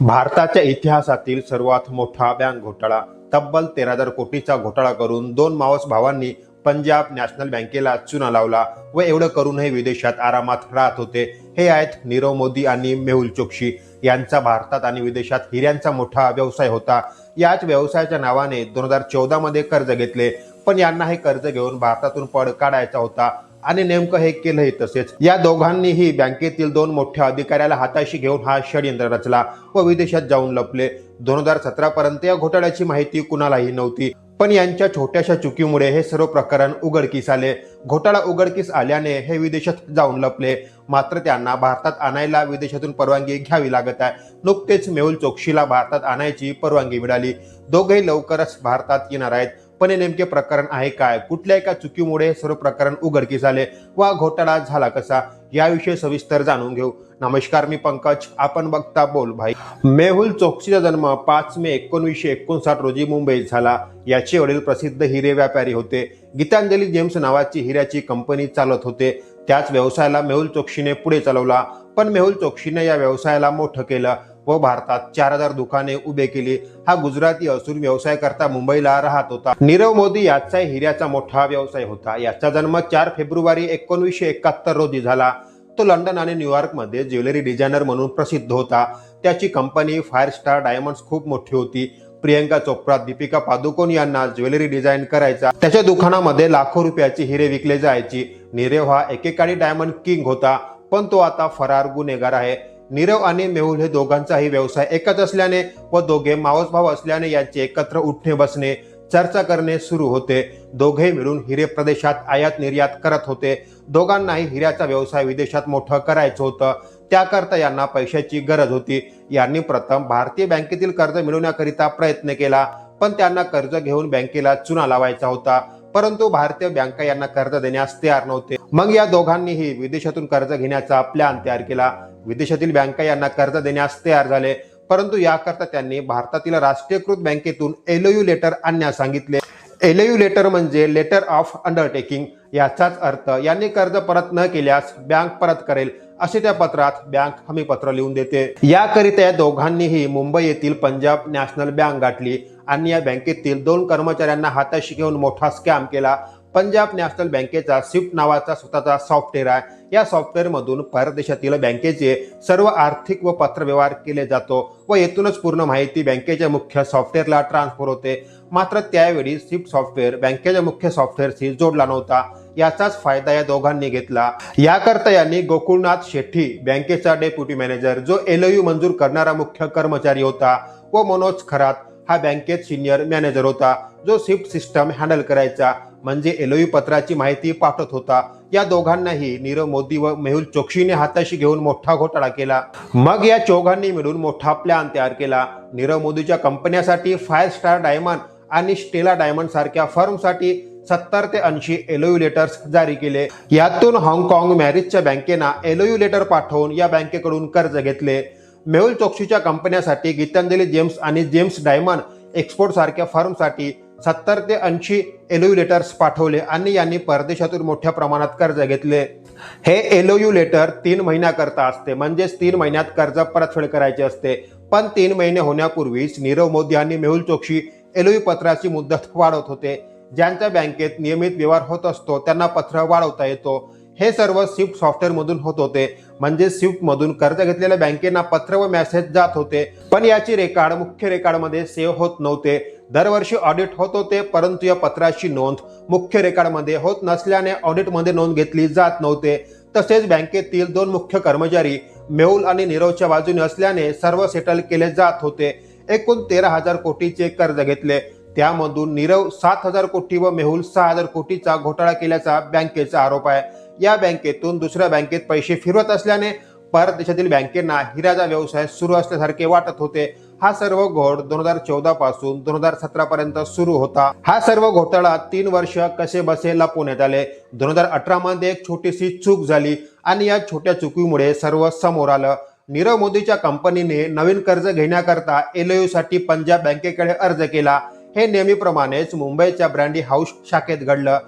भारताच्या इतिहासातील सर्वात मोठा बँक घोटाळा. तब्बल तेरा हजार कोटीचा घोटाळा करून दोन मावस भावांनी पंजाब नॅशनल बँकेला चुना लावला व एवढं करूनही विदेशात आरामात राहत होते. हे आहेत नीरव मोदी आणि मेहुल चोक्शी यांचा भारतात आणि विदेशात हिऱ्यांचा मोठा व्यवसाय होता. याच व्यवसायाच्या नावाने दोन हजार चौदा मध्ये कर्ज घेतले. पण यांना हे कर्ज घेऊन भारतातून पड काढायचा होता. आणि नेमकं हे केलंही तसेच. या दोघांनीही बँकेतील दोन मोठ्या अधिकाऱ्याला हाताशी घेऊन हा षडयंत्र रचला व विदेशात जाऊन लपले. दोन हजार सतरा पर्यंत या घोटाळ्याची माहिती कुणालाही नव्हती. पण यांच्या छोट्याशा चुकीमुळे हे सर्व प्रकरण उघडकीस आले. घोटाळा उघडकीस आल्याने हे विदेशात जाऊन लपले. मात्र त्यांना भारतात आणायला विदेशातून परवानगी घ्यावी लागत आहे. नुकतेच मेहुल चोक्शीला भारतात आणायची परवानगी मिळाली. दोघेही लवकरच भारतात येणार आहेत. पण हे नेमके प्रकरण आहे काय? कुठल्या एका चुकीमुळे सर्व प्रकरण उघडकीस आले? वा घोटाळा झाला कसा? याविषयी सविस्तर जाणून घेऊ. नमस्कार मी पंकज. आपण बघता बोल भाई. मेहुल चोक्सीचा जन्म पाच मे एकोणीसशे एकोणसाठ रोजी मुंबईत झाला. याचे वडील प्रसिद्ध हिरे व्यापारी होते. गीतांजली जेम्स नावाची हिऱ्याची कंपनी चालत होते. त्याच व्यवसायाला मेहुल चोक्शीने पुढे चालवला. पण मेहुल चोक्शीने या व्यवसायाला मोठं केलं. व भारतात चार हजार दुकाने उभे केली. हा गुजराती असून व्यवसाय करता मुंबईला राहत होता. नीरव मोदी याचा हिऱ्याचा मोठा व्यवसाय होता. याचा जन्म चार फेब्रुवारी एकोणीसशे एकाहत्तर रोजी झाला. तो लंडन आणि न्यूयॉर्कमध्ये ज्वेलरी डिझायनर म्हणून प्रसिद्ध होता. त्याची कंपनी फायर स्टार डायमंड्स खूप मोठी होती. प्रियंका चोप्रा दीपिका पादुकोण यांना ज्वेलरी डिझाईन करायचा. त्याच्या दुकानामध्ये लाखो रुपयाची हिरे विकले जायची. नीरव हा एकेकाळी डायमंड किंग होता पण तो आता फरार गुन्हेगार आहे. नीरव आणि मेहुल हे दोघांचाही व्यवसाय एकच असल्याने व दोघे मावस भाव असल्याने यांचे एकत्र उठणे बसणे चर्चा करणे सुरू होते. दोघे मिळून हिरे प्रदेशात आयात निर्यात करत होते. दोघांनाही हिऱ्याचा व्यवसाय विदेशात मोठं करायचं होतं. त्याकरता यांना पैशाची गरज होती. यांनी प्रथम भारतीय बँकेतील कर्ज मिळवण्याकरिता प्रयत्न केला पण त्यांना कर्ज घेऊन बँकेला चुना लावायचा होता. परंतु भारतीय बँका यांना कर्ज देण्यास तयार नव्हते. मग या दोघांनीही विदेशातून कर्ज घेण्याचा प्लॅन तयार केला. विदेशातील बँका यांना कर्ज देण्यास तयार झाले. परंतु याकरता त्यांनी भारतातील राष्ट्रीयकृत बँकेतून एलओयू लेटर आणण्यास सांगितले. एलयू लेटर म्हणजे लेटर ऑफ अंडरटेकिंग. याचाच अर्थ यांनी कर्ज परत न केल्यास बँक परत करेल असे त्या पत्रात बँक हमी पत्र लिहून देते. याकरिता या दोघांनीही मुंबई येथील पंजाब नॅशनल बँक गाठली आणि या बँकेतील दोन कर्मचाऱ्यांना हाताशी घेऊन मोठा स्कॅम केला. पंजाब नॅशनल बँकेचा स्विफ्ट नावाचा स्वतःचा सॉफ्टवेअर आहे. या सॉफ्टवेअरमधून परदेशातील बँकेचे सर्व आर्थिक व पत्रव्यवहार केले जातो व येथूनच पूर्ण माहिती बँकेच्या मुख्य सॉफ्टवेअरला ट्रान्सफर होते. मात्र त्यावेळी स्विफ्ट सॉफ्टवेअर बँकेच्या मुख्य सॉफ्टवेअरशी जोडला नव्हता. याचाच फायदा या दोघांनी घेतला. याकरता यांनी गोकुळनाथ शेट्टी बँकेचा डेप्युटी मॅनेजर जो एलओयू मंजूर करणारा मुख्य कर्मचारी होता व मनोज खरात हा बँकेत सिनियर मॅनेजर होता जो स्विफ्ट सिस्टम हँडल करायचा. म्हणजे एलओयू पत्राची माहिती पाठवत होता. या दोघांनाही नीरव मोदी व मेहुल चोक्शीने हाताशी घेऊन मोठा घोटाळा केला. मग या चौघांनी मिळून मोठा प्लॅन तयार केला. नीरव मोदीच्या कंपन्यासाठी फायर स्टार डायमंड आणि स्टेला डायमंड सारख्या फर्मसाठी सत्तर ते ऐंशी एलओयू लेटर्स जारी केले. यातून हाँगकाँग मॅरिजच्या बँकेना एलओयू लेटर पाठवून या बँकेकडून कर्ज घेतले. मेहुल चोक्सीच्या कंपन्यासाठी गीतांजली जेम्स आणि जेम्स डायमंड एक्सपोर्ट सारख्या फर्मसाठी सत्तर ते ऐंशी एलओयू लेटर्स पाठवले आणि यांनी परदेशातून मोठ्या प्रमाणात कर्ज घेतले. हे एलओयू लेटर तीन महिन्याकरता असते. म्हणजेच तीन महिन्यात कर्ज परतफेड करायचे असते. पण तीन महिने होण्यापूर्वीच नीरव मोदी आणि मेहुल चोक्शी एलओयू पत्राची मुदत वाढवत होते. ज्यांच्या बँकेत नियमित व्यवहार होत असतो त्यांना पत्र वाढवता येतो. हे सर्व स्विफ्ट सॉफ्टवेअरमधून होत होते. म्हणजे स्विफ्टमधून कर्ज घेतलेल्या बँकेना पत्र व मेसेज जात होते. पण याची रेकॉर्ड मुख्य रेकॉर्डमध्ये सेव्ह होत नव्हते. दरवर्षी ऑडिट होत होते परंतु या पत्राची नोंद मुख्य रेकॉर्डमध्ये होत नसल्याने ऑडिटमध्ये नोंद घेतली जात नव्हते. तसेच बँकेतील दोन मुख्य कर्मचारी मेहुल आणि नीरवच्या बाजूने असल्याने सर्व सेटल केले जात होते. एकूण तेरा हजार कोटीचे कर्ज घेतले. त्यामधून नीरव सात हजार कोटी व मेहुल सहा हजार कोटीचा घोटाळा केल्याचा बँकेचा आरोप आहे. या बँकेतून दुसऱ्या बँकेत पैसे फिरवत असल्याने परदेशातील बँकेंना हिराचा व्यवसाय सुरू असल्यासारखे वाटत होते. हा सर्व घोड दोन हजार चौदा पासून दोन हजार सतरा पर्यंत सुरू होता. हा सर्व घोटाळा तीन वर्ष कसे बसे लपवण्यात आले? दोन हजार अठरा मध्ये एक छोटीशी चूक झाली आणि या छोट्या चुकीमुळे सर्व समोर आलं. नीरव मोदीच्या कंपनीने नवीन कर्ज घेण्याकरता एलओयू साठी पंजाब बँकेकडे अर्ज केला. हे नेहमीप्रमाणेच मुंबईच्या ब्रँडी हाऊस शाखेत घडलं.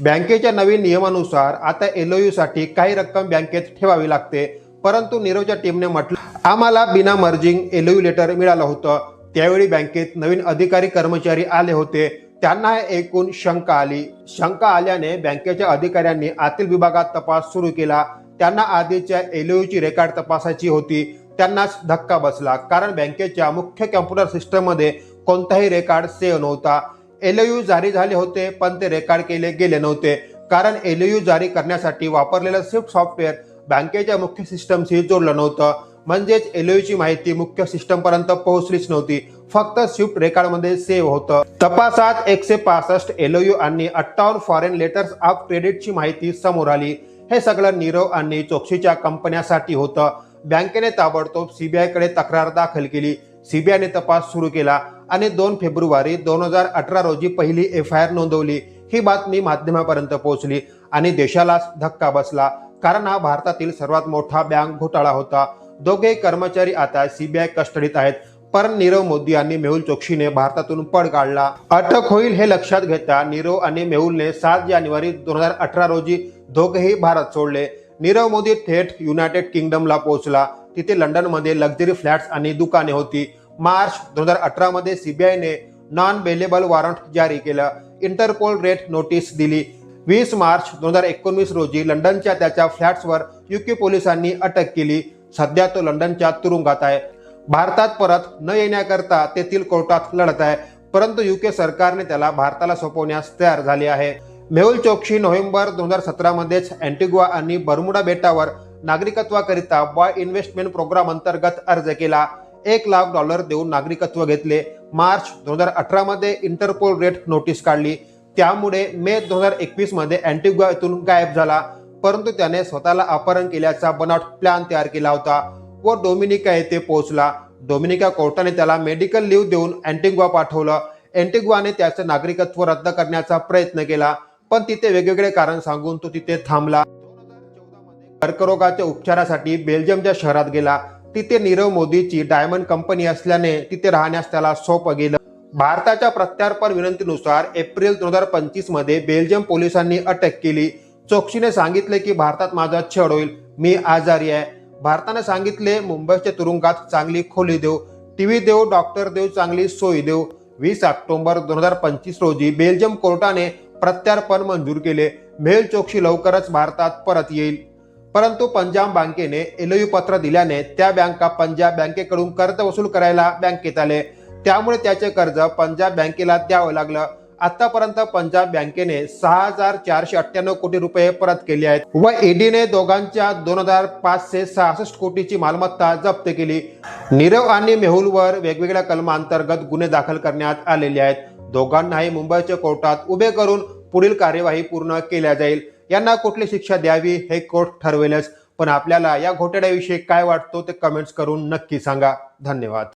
बँकेच्या नवीन नियमानुसार आता एलओयू साठी काही रक्कम बँकेत ठेवावी लागते. परंतु नीरवच्या टीमने म्हटलं आम्हाला बिना मर्जिंग एलयू लेटर मिळालं होतं. त्यावेळी बँकेत नवीन अधिकारी कर्मचारी आले होते. त्यांना एकूण शंका आली. शंका आल्याने बँकेच्या अधिकाऱ्यांनी आतील विभागात तपास सुरू केला. त्यांना आधीच्या एलयूची रेकॉर्ड तपासायची होती. त्यांनाच धक्का बसला. कारण बँकेच्या मुख्य कॅम्प्युटर सिस्टममध्ये कोणताही रेकॉर्ड सेव्ह नव्हता. एलयू जारी झाले होते पण ते रेकॉर्ड केले गेले नव्हते. कारण एलयू जारी करण्यासाठी वापरलेलं स्विफ्ट सॉफ्टवेअर बँकेच्या मुख्य सिस्टमशी जोडलं नव्हतं. म्हणजेच एलओची माहिती मुख्य सिस्टम पर्यंत पोहोचलीच नव्हती. फक्त स्विफ्ट रेकॉर्डमध्ये सेव्ह होतं. तपासात एकशे पासष्ट एलओयू आणि अठ्ठावन्न फॉरेन लेटर्स ऑफ क्रेडिटची माहिती समोर आली. हे सगळं नीरव आणि चोक्सीच्या कंपन्यासाठी होतं. बँकेने ताबडतोब सीबीआयकडे तक्रार दाखल केली. सीबीआयने तपास सुरू केला आणि दोन फेब्रुवारी दोन हजार अठरा रोजी पहिली एफ आय आर नोंदवली. ही बातमी माध्यमापर्यंत पोहोचली आणि देशालाच धक्का बसला. कारण हा भारतातील सर्वात मोठा बँक घोटाळा होता. दोघे कर्मचारी आता सीबीआय कस्टडीत आहेत. पण नीरव मोदी आणि मेहुल चोक्सीने भारतातून पळ काढला. अटक होईल हे लक्षात घेता नीरव आणि मेहुलने सात जानेवारी दोन हजार अठरा रोजी दोघेही भारत सोडले. नीरव मोदी थेट युनायटेड किंगडमला पोहोचला. तिथे लंडनमध्ये लक्झरी फ्लॅट्स आणि दुकाने होती. मार्च दोन हजार अठरामध्ये सीबीआयने नॉन बेलेबल वॉरंट जारी केलं. इंटरपोल रेट नोटीस दिली. वीस मार्च दोन हजार एकोणवीस रोजी लंडनच्या त्याच्या फ्लॅट्सवर युके पोलिसांनी अटक केली. सध्या तो लंडनच्या तुरुंगात आहे. भारतात परत न येण्याकरता तेथील कोर्टात लढत आहे. परंतु युके सरकारने त्याला भारताला सोपवण्यास तयार झाले आहे. मेहुल चोक्शी नोव्हेंबर दोन हजार सतरामध्येच अँटिग्वा आणि बर्मुडा बेटावर नागरिकत्वाकरिता बॉय इन्व्हेस्टमेंट प्रोग्राम अंतर्गत अर्ज केला. एक लाख डॉलर देऊन नागरिकत्व घेतले. मार्च दोन हजार अठरामध्ये इंटरपोल रेट नोटीस काढली. त्यामुळे मे दोन हजार एकवीसमध्ये अँटिग्वा येथून गायब झाला. परंतु त्याने स्वतःला अपहरण केल्याचा बनावट प्लॅन तयार केला होता व डोमिनिका येथे पोहोचला. डोमिनिका कोर्टाने त्याला मेडिकल लिव्ह देऊन अँटिग्वा पाठवलं. अँटिग्वाने त्याचं नागरिकत्व रद्द करण्याचा प्रयत्न केला पण तिथे वेगवेगळे कारण सांगून तो तिथे थांबला. कर्करोगाच्या उपचारासाठी बेल्जियमच्या शहरात गेला. तिथे नीरव मोदीची डायमंड कंपनी असल्याने तिथे राहण्यास त्याला सोपं गेलं. भारताच्या प्रत्यार्पण विनंतीनुसार एप्रिल दोन हजार पंचवीसमध्ये बेल्जियम पोलिसांनी अटक केली. चोक्सीने सांगितले की भारतात माझा छळ होईल. मी आजारी आहे. भारताने सांगितले मुंबईच्या तुरुंगात चांगली खोली देऊ. टीव्ही देऊ डॉक्टर देऊ चांगली सोयी देऊ. वीस ऑक्टोबर दोन हजार पंचवीस रोजी बेल्जियम कोर्टाने प्रत्यार्पण मंजूर केले. मेल चोक्सी लवकरच भारतात परत येईल. परंतु पंजाब बँकेने एलयू पत्र दिल्याने त्या बँका पंजाब बँकेकडून कर्ज वसूल करायला बँकेत आले. त्यामुळे त्याचे कर्ज पंजाब बँकेला द्यावं लागलं. आतापर्यंत पंजाब बँकेने सहा हजार चारशे अठ्ठ्याण्णव कोटी रुपये परत केले आहेत व ईडीने दोघांच्या दोन हजार पाचशे सहासष्ट कोटीची मालमत्ता जप्त केली. नीरव आणि मेहुलवर वेगवेगळ्या कलमांतर्गत गुन्हे दाखल करण्यात आलेले आहेत. दोघांनाही मुंबईच्या कोर्टात उभे करून पुढील कार्यवाही पूर्ण केल्या जाईल. यांना कुठली शिक्षा द्यावी हे कोर्ट ठरवेलच. पण आपल्याला या घोटाळ्याविषयी काय वाटतो ते कमेंट्स करून नक्की सांगा. धन्यवाद.